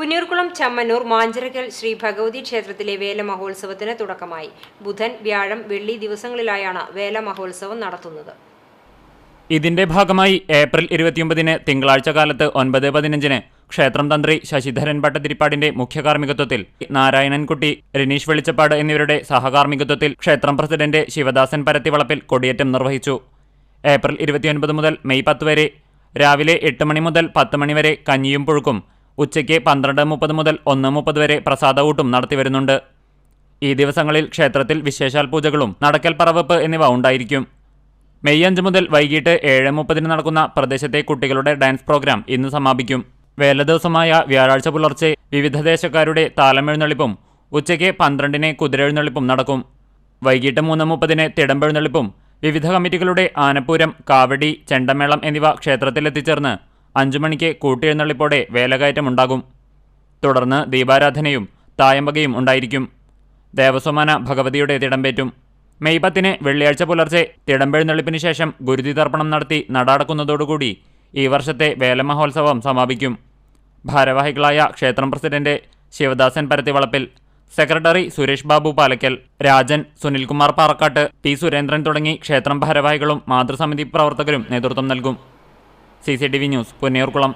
പുന്നൂർകുളം ചമ്മന്നൂർ മാഞ്ചിറക്കൽ ശ്രീ ഭഗവതി ക്ഷേത്രത്തിലെ വേല മഹോത്സവത്തിന് തുടക്കമായി. ബുധൻ വ്യാഴം വെള്ളി ദിവസങ്ങളിലായാണ് വേല മഹോത്സവം നടത്തുന്നത്. ഇതിന്റെ ഭാഗമായി ഏപ്രിൽ ഇരുപത്തിയൊമ്പതിന് തിങ്കളാഴ്ച കാലത്ത് ഒൻപത് പതിനഞ്ചിന് ക്ഷേത്രം തന്ത്രി ശശിധരൻ ഭട്ടതിരിപ്പാടിന്റെ മുഖ്യകാർമ്മികത്വത്തിൽ നാരായണൻകുട്ടി രനീഷ് വെളിച്ചപ്പാട് എന്നിവരുടെ സഹകാർമ്മികത്വത്തിൽ ക്ഷേത്രം പ്രസിഡന്റ് ശിവദാസൻ പരത്തിവളപ്പിൽ കൊടിയേറ്റം നിർവഹിച്ചു. ഏപ്രിൽ ഇരുപത്തിയൊൻപത് മുതൽ മെയ് പത്ത് വരെ രാവിലെ എട്ട് മണി മുതൽ പത്ത് മണിവരെ കഞ്ഞിയും പുഴുക്കും ഉച്ചയ്ക്ക് പന്ത്രണ്ട് മുപ്പത് മുതൽ ഒന്ന് മുപ്പത് വരെ പ്രസാദകൂട്ടും നടത്തിവരുന്നുണ്ട്. ഈ ദിവസങ്ങളിൽ ക്ഷേത്രത്തിൽ വിശേഷാൽ പൂജകളും നടക്കൽ പറവപ്പ് എന്നിവ ഉണ്ടായിരിക്കും. മെയ് അഞ്ച് മുതൽ വൈകിട്ട് ഏഴ് മുപ്പതിന് നടക്കുന്ന പ്രദേശത്തെ കുട്ടികളുടെ ഡാൻസ് പ്രോഗ്രാം ഇന്ന് സമാപിക്കും. വേല ദിവസമായ വ്യാഴാഴ്ച പുലർച്ചെ വിവിധ ദേശക്കാരുടെ താലമെഴുന്നള്ളിപ്പും ഉച്ചയ്ക്ക് പന്ത്രണ്ടിന് കുതിരെഴുന്നള്ളിപ്പും നടക്കും. വൈകിട്ട് മൂന്ന് മുപ്പതിന് തിടമ്പെഴുന്നള്ളിപ്പും വിവിധ കമ്മിറ്റികളുടെ ആനപ്പൂരം കാവടി ചെണ്ടമേളം എന്നിവ ക്ഷേത്രത്തിലെത്തിച്ചേർന്ന് അഞ്ചു മണിക്ക് കൂട്ടിയെഴുന്നള്ളിപ്പോടെ വേലകയറ്റമുണ്ടാകും. തുടർന്ന് ദീപാരാധനയും തായമ്പകയും ഉണ്ടായിരിക്കും. ദേവസ്വമാന ഭഗവതിയുടെ തിടമ്പേറ്റും. മെയ് പത്തിന് വെള്ളിയാഴ്ച പുലർച്ചെ തിടമ്പെഴുന്നള്ളിപ്പിന് ശേഷം ഗുരുതി തർപ്പണം നടത്തി നടടക്കുന്നതോടുകൂടി ഈ വർഷത്തെ വേലമഹോത്സവം സമാപിക്കും. ഭാരവാഹികളായ ക്ഷേത്രം president Sivadasan Parathivalappil secretary Suresh Babu Palakkal Rajan Sunilkumar Parakkattu P Surendran തുടങ്ങി ക്ഷേത്രം ഭാരവാഹികളും മാതൃസമിതി പ്രവർത്തകരും നേതൃത്വം നൽകും. C C T V news Ponniyurkulam